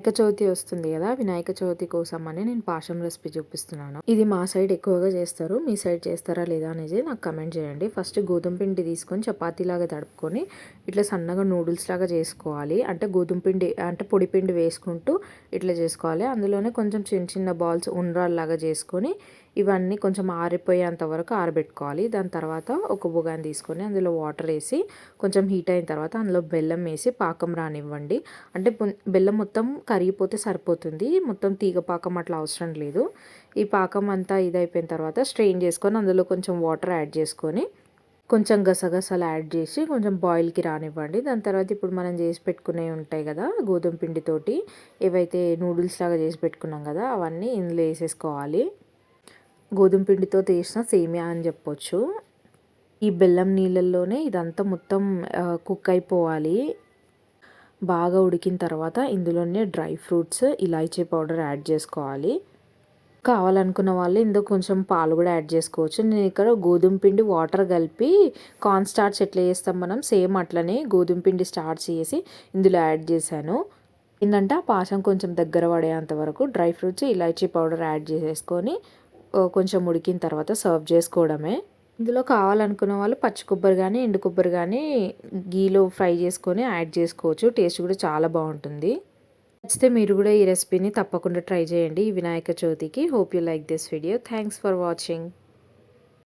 వినాయక చవితి వస్తుంది కదా వినాయక చవితి కోసం అని నేను పాషం రెసిపీ చూపిస్తున్నాను. ఇది మా సైడ్ ఎక్కువగా చేస్తారు. మీ సైడ్ చేస్తారా లేదా అనేది నాకు కమెంట్ చేయండి. ఫస్ట్ గోధుమ పిండి తీసుకొని చపాతీ లాగా తడుపుకొని ఇట్లా సన్నగా నూడిల్స్ లాగా చేసుకోవాలి. అంటే గోధుమ పిండి అంటే పొడి పిండి వేసుకుంటూ ఇట్లా చేసుకోవాలి. అందులోనే కొంచెం చిన్న చిన్న బాల్స్ ఉండ్రాల్లాగా చేసుకొని ఇవన్నీ కొంచెం ఆరిపోయేంత వరకు ఆరబెట్టుకోవాలి. దాని తర్వాత ఒక బుగాని తీసుకొని అందులో వాటర్ వేసి కొంచెం హీట్ అయిన తర్వాత అందులో బెల్లం వేసి పాకం రానివ్వండి. అంటే బెల్లం మొత్తం కరిగిపోతే సరిపోతుంది. మొత్తం తీగ పాకం అట్లా అవసరం లేదు. ఈ పాకం అంతా ఇదైపోయిన తర్వాత స్ట్రెయిన్ చేసుకొని అందులో కొంచెం వాటర్ యాడ్ చేసుకొని కొంచెం గసగసాలు యాడ్ చేసి కొంచెం బాయిల్కి రానివ్వండి. దాని తర్వాత ఇప్పుడు మనం చేసి పెట్టుకునేవి ఉంటాయి కదా గోధుమ పిండితోటి ఏవైతే నూడిల్స్ లాగా చేసి పెట్టుకున్నాం కదా అవన్నీ ఇందులో వేసేసుకోవాలి. గోధుమ పిండితో చేసిన సేమియా అని చెప్పొచ్చు. ఈ బెల్లం నీళ్ళల్లోనే ఇదంతా మొత్తం కుక్ అయిపోవాలి. బాగా ఉడికిన తర్వాత ఇందులోనే డ్రై ఫ్రూట్స్ ఇలాచీ పౌడర్ యాడ్ చేసుకోవాలి. కావాలనుకున్న వాళ్ళు ఇందులో కొంచెం పాలు కూడా యాడ్ చేసుకోవచ్చు. నేను ఇక్కడ గోధుమ పిండి వాటర్ కలిపి కార్న్ స్టార్చ్ ఎట్లా చేస్తాం మనం సేమ్ అట్లనే గోధుమ పిండి స్టార్చ్ చేసి ఇందులో యాడ్ చేశాను. ఏంటంటే ఆ పాశం కొంచెం దగ్గర పడేంత వరకు డ్రై ఫ్రూట్స్ ఇలాచీ పౌడర్ యాడ్ చేసేసుకొని కొంచెం ఉడికిన తర్వాత సర్వ్ చేసుకోవడమే. ఇందులో కావాలనుకున్న వాళ్ళు పచ్చి కొబ్బరి కానీ ఎండు కొబ్బరి కానీ గీలో ఫ్రై చేసుకొని యాడ్ చేసుకోవచ్చు. టేస్ట్ కూడా చాలా బాగుంటుంది. నచ్చితే మీరు కూడా ఈ రెసిపీని తప్పకుండా ట్రై చేయండి. ఈ వినాయక చవితికి. Hope you like this video. Thanks for watching.